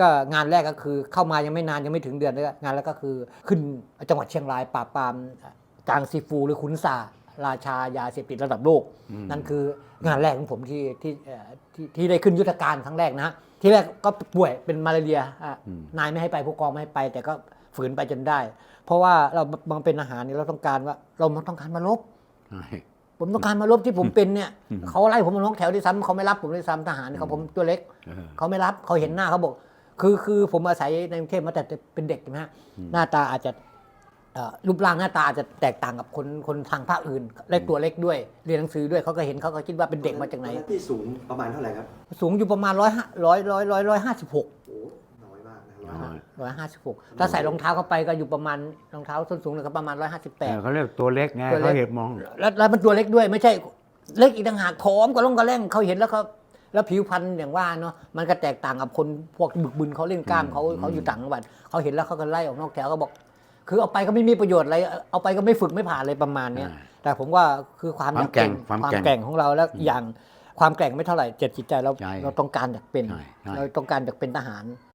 ก็งานแรกก็คือเข้ามายังไม่นานยังไม่ถึงเดือนเลยงานแรกก็คือขึ้นจังหวัดเชียงรายปราบปรามจางซีฟูหรือขุนซาราชายาเสพติดระดับโลกอืมนั่นคืองานแรกของผมที่ที่เอ่อที่ที่ได้ขึ้นยุทธการครั้งแรกนะฮะที่แรกก็ป่วยเป็นมาลาเรียอะอืมนายไม่ให้ไปผู้กองไม่ให้ไป แต่ก็ฝืนไปจนได้ เพราะว่าเราบางเป็นอาหารนี่เราต้องการว่าเราต้องการมาลบใช่ผมต้องการมาลบที่ผมเป็นเนี่ยอืมเขาไล่ผมมาลงแถวที่ซ้ำเขาไม่รับผมด้วยซ้ำทหารเขาผมตัวเล็กเออเขาไม่รับเขาเห็นหน้าเขาบอก คือคือผมอาศัยในกรุงเทพมาแต่เป็นเด็กใช่ไหมฮะอืมหน้าตาอาจจะเอ่อรูปร่างหน้าตาอาจจะแตกต่างกับคนคนทางภาคอื่นและตัวเล็กด้วย เรียนหนังสือด้วยเขาก็เห็นเขาก็คิดว่าเป็นเด็กมาจากไหนตอพี่สูงประมาณเท่าไหร่ครับ สูงอยู่ประมาณร้อยร้อยร้อยร้อยร้อยห้าสิบหกโอ้น้อยมากนะร้อยน้มากอยร้อยห้าสิบหกถ้าใส่รองเท้าเข้าไปก็อยู่ประมาณรองเท้าส้นสูงเลยก็ประมาณร้อยห้าสิบแปเอดอเขาเรียกตัวเล็กไงตัวเล็กเขาเห็นมองแล้วแล้วมันตัวเล็กด้วยไม่ใช่เล็กอีกต่างหากผอมกระล่องกระแล่งเขาเห็นแล้วเขา แล้วผิวพรรณอย่างว่าเนาะมันก็แตกต่างกับคนพวกบึกบึนเขาเล่นกล้ามเขาอืมเขาอยู่ต่างจังหวัดเขาเห็นแล้วเขาก็ไล่ออกนอกแถวก็บอก คือเอาไปก็ไม่มีประโยชน์อะไรเอาไปก็ไม่ฝึกไม่ผ่านอะไรประมาณเนี้ยอ่าแต่ผมว่าคือความความอยากแกร่งความความแกร่งแกร่งของเราแล้วอย่างความแกร่งไม่เท่าไหร่เจ็ดจิตใจเราใช่เราต้องการอยากเป็นใช่ใช่เราต้องการอยากเป็นทหาร